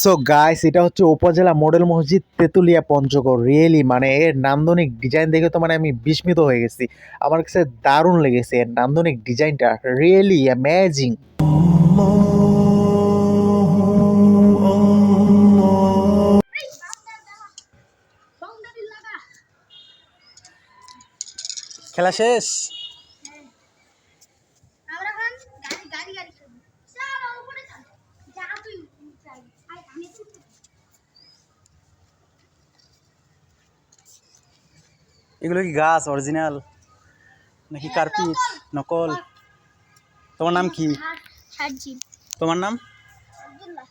So guys এটা হচ্ছে উপজেলা মডেল মসজিদ তেঁতুলিয়া পঞ্চগড়। রিয়েলি মানে এর নান্দনিক ডিজাইন দেখে তো মানে আমি বিস্মিত হয়ে গেছি। আমার কাছে দারুণ লেগেছে এর নান্দনিক ডিজাইনটা রিয়েলি অ্যামেজিং খেলা শেষ? গাড়ি। এগুলো কি গাছ অরিজিনাল নাকি কার্পিট? নকল। তোমার নাম কি? তোমার নাম? আব্দুল্লাহ।